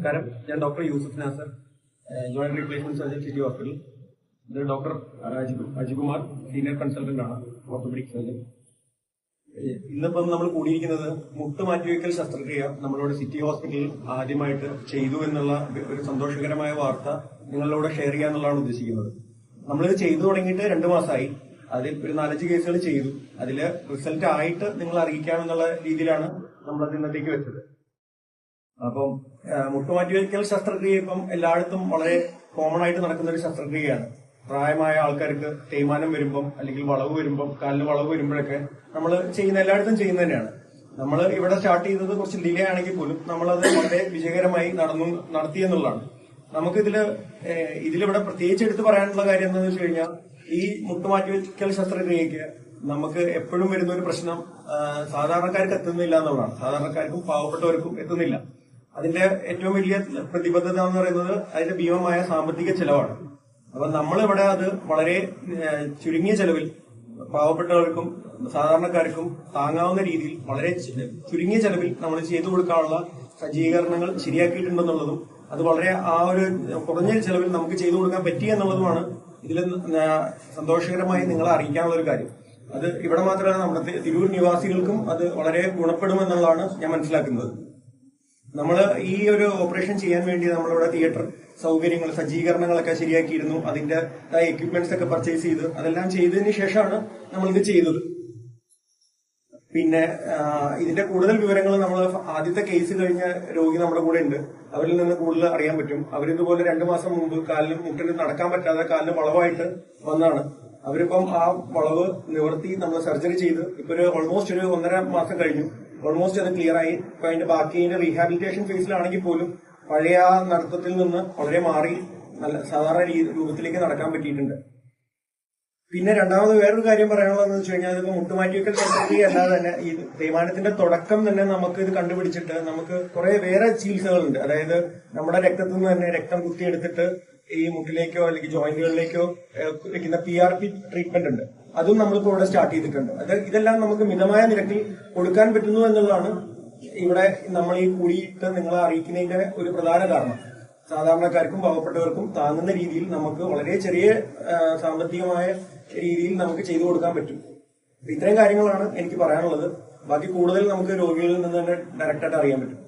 നമസ്കാരം. ഞാൻ doctor Yusuf Nasar joint replacement surgeon city hospital ഇത് doctor Aji- Ajikumar senior consultant ആണ് orthopaedic surgeon ഇന്നിപ്പം നമ്മൾ കൂടിയിരിക്കുന്നത് മുട്ട് മാറ്റിവെക്കൽ ശസ്ത്രക്രിയ നമ്മളിവിടെ സിറ്റി ഹോസ്പിറ്റലിൽ ആദ്യമായിട്ട് ചെയ്തു എന്നുള്ള ഒരു സന്തോഷകരമായ വാർത്ത നിങ്ങളിലൂടെ ഷെയർ ചെയ്യാന്നുള്ളതാണ് ഉദ്ദേശിക്കുന്നത്. നമ്മളിത് ചെയ്തു തുടങ്ങിയിട്ട് രണ്ട് മാസമായി. അതിൽ ഒരു നാലഞ്ച് കേസുകൾ ചെയ്തു. അതിൽ റിസൾട്ട് ആയിട്ട് നിങ്ങൾ അറിയിക്കാമെന്നുള്ള രീതിയിലാണ് നമ്മളത് ഇന്നത്തേക്ക് വെച്ചത്. അപ്പം മുട്ടുമാറ്റിവെക്കൽ ശസ്ത്രക്രിയ ഇപ്പം എല്ലായിടത്തും വളരെ കോമൺ ആയിട്ട് നടക്കുന്ന ഒരു ശസ്ത്രക്രിയയാണ്. പ്രായമായ ആൾക്കാർക്ക് തേയ്മാനം വരുമ്പം അല്ലെങ്കിൽ വളവ് വരുമ്പം കാലിന് വളവ് വരുമ്പോഴൊക്കെ നമ്മൾ ചെയ്യുന്ന എല്ലായിടത്തും ചെയ്യുന്ന തന്നെയാണ്. നമ്മൾ ഇവിടെ സ്റ്റാർട്ട് ചെയ്തത് കുറച്ച് ഡിലേ ആണെങ്കിൽ പോലും നമ്മളത് വളരെ വിജയകരമായി നടന്നു നടത്തി എന്നുള്ളതാണ്. നമുക്കിതിൽ ഇതിലിവിടെ പ്രത്യേകിച്ച് എടുത്തു പറയാനുള്ള കാര്യം എന്താണെന്ന് വെച്ച് കഴിഞ്ഞാൽ ഈ മുട്ടുമാറ്റിവെക്കൽ ശസ്ത്രക്രിയക്ക് നമുക്ക് എപ്പോഴും വരുന്ന ഒരു പ്രശ്നം സാധാരണക്കാർക്ക് എത്തുന്നില്ല എന്നുള്ളതാണ്. സാധാരണക്കാർക്കും പാവപ്പെട്ടവർക്കും എത്തുന്നില്ല. അതിന്റെ ഏറ്റവും വലിയ പ്രതിബദ്ധത എന്ന് പറയുന്നത് അതിന്റെ ഭീമമായ സാമ്പത്തിക ചെലവാണ്. അപ്പൊ നമ്മളിവിടെ അത് വളരെ ചുരുങ്ങിയ ചെലവിൽ പാവപ്പെട്ടവർക്കും സാധാരണക്കാർക്കും താങ്ങാവുന്ന രീതിയിൽ വളരെ ചുരുങ്ങിയ ചെലവിൽ നമ്മൾ ചെയ്തു കൊടുക്കാനുള്ള സജ്ജീകരണങ്ങൾ ശരിയാക്കിയിട്ടുണ്ടെന്നുള്ളതും അത് വളരെ ആ ഒരു കുറഞ്ഞ ചെലവിൽ നമുക്ക് ചെയ്തു കൊടുക്കാൻ പറ്റി എന്നുള്ളതുമാണ് ഇതിൽ സന്തോഷകരമായി നിങ്ങളെ അറിയിക്കാനുള്ള ഒരു കാര്യം. അത് ഇവിടെ മാത്രമല്ല നമ്മുടെ തിരൂർ നിവാസികൾക്കും അത് വളരെ ഗുണപ്പെടുമെന്നുള്ളതാണ് ഞാൻ മനസ്സിലാക്കുന്നത്. നമ്മൾ ഈ ഒരു ഓപ്പറേഷൻ ചെയ്യാൻ വേണ്ടി നമ്മളിവിടെ തിയേറ്റർ സൗകര്യങ്ങൾ സജ്ജീകരണങ്ങളൊക്കെ ശരിയാക്കിയിരുന്നു. അതിന്റെ എക്യുപ്മെന്റ്സ് ഒക്കെ പർച്ചേസ് ചെയ്ത്. അതെല്ലാം ചെയ്തതിന് ശേഷമാണ് നമ്മളിത് ചെയ്തത്. പിന്നെ ഇതിന്റെ കൂടുതൽ വിവരങ്ങൾ നമ്മൾ ആദ്യത്തെ കേസ് കഴിഞ്ഞ രോഗി നമ്മുടെ കൂടെ ഉണ്ട്. അവരിൽ നിന്ന് കൂടുതൽ അറിയാൻ പറ്റും. അവരിതുപോലെ രണ്ടു മാസം മുമ്പ് കാലിന് മുട്ടിന് നടക്കാൻ പറ്റാതെ കാലിന് വളവായിട്ട് വന്നാണ്. അവരിപ്പം ആ വളവ് നിവർത്തി നമ്മൾ സർജറി ചെയ്ത്. ഇപ്പൊ ഒരു ഓൾമോസ്റ്റ് ഒരു ഒന്നര മാസം കഴിഞ്ഞു. ഓൾമോസ്റ്റ് അത് ക്ലിയർ ആയി. ഇപ്പൊ അതിന്റെ ബാക്കി അതിന്റെ റീഹാബിലിറ്റേഷൻ ഫേസിലാണെങ്കിൽ പോലും പഴയ നടത്തത്തിൽ നിന്ന് വളരെ മാറി നല്ല സാധാരണ രൂപത്തിലേക്ക് നടക്കാൻ പറ്റിയിട്ടുണ്ട്. പിന്നെ രണ്ടാമത് വേറൊരു കാര്യം പറയാനുള്ളതെന്ന് വെച്ച് കഴിഞ്ഞാൽ ഇതിപ്പോ മുട്ടുമാറ്റിവെക്കൽ ശസ്ത്രക്രിയ അല്ലാതെ തന്നെ ഈ തേയ്മാനത്തിന്റെ തുടക്കം തന്നെ നമുക്ക് ഇത് കണ്ടുപിടിച്ചിട്ട് നമുക്ക് കുറെ വേറെ ചികിത്സകളുണ്ട്. അതായത് നമ്മുടെ രക്തത്തിൽ നിന്ന് തന്നെ രക്തം കുത്തിയെടുത്തിട്ട് ഈ മുട്ടിലേക്കോ അല്ലെങ്കിൽ ജോയിന്റുകളിലേക്കോ വെക്കുന്ന പി ആർ പി ട്രീറ്റ്മെന്റ് ഉണ്ട്. അതും നമ്മളിപ്പോ ഇവിടെ സ്റ്റാർട്ട് ചെയ്തിട്ടുണ്ട്. അത് ഇതെല്ലാം നമുക്ക് മിതമായ നിരക്കിൽ കൊടുക്കാൻ പറ്റുന്നു എന്നുള്ളതാണ് ഇവിടെ നമ്മൾ ഈ കൂടിയിട്ട് നിങ്ങളെ അറിയിക്കുന്നതിന്റെ ഒരു പ്രധാന കാരണം. സാധാരണക്കാർക്കും പാവപ്പെട്ടവർക്കും താങ്ങുന്ന രീതിയിൽ നമുക്ക് വളരെ ചെറിയ സാമ്പത്തികമായ രീതിയിൽ നമുക്ക് ചെയ്തു കൊടുക്കാൻ പറ്റും. ഇത്രയും കാര്യങ്ങളാണ് എനിക്ക് പറയാനുള്ളത്. ബാക്കി കൂടുതൽ നമുക്ക് രോഗികളിൽ നിന്ന് തന്നെ ഡയറക്റ്റായിട്ട് അറിയാൻ പറ്റും.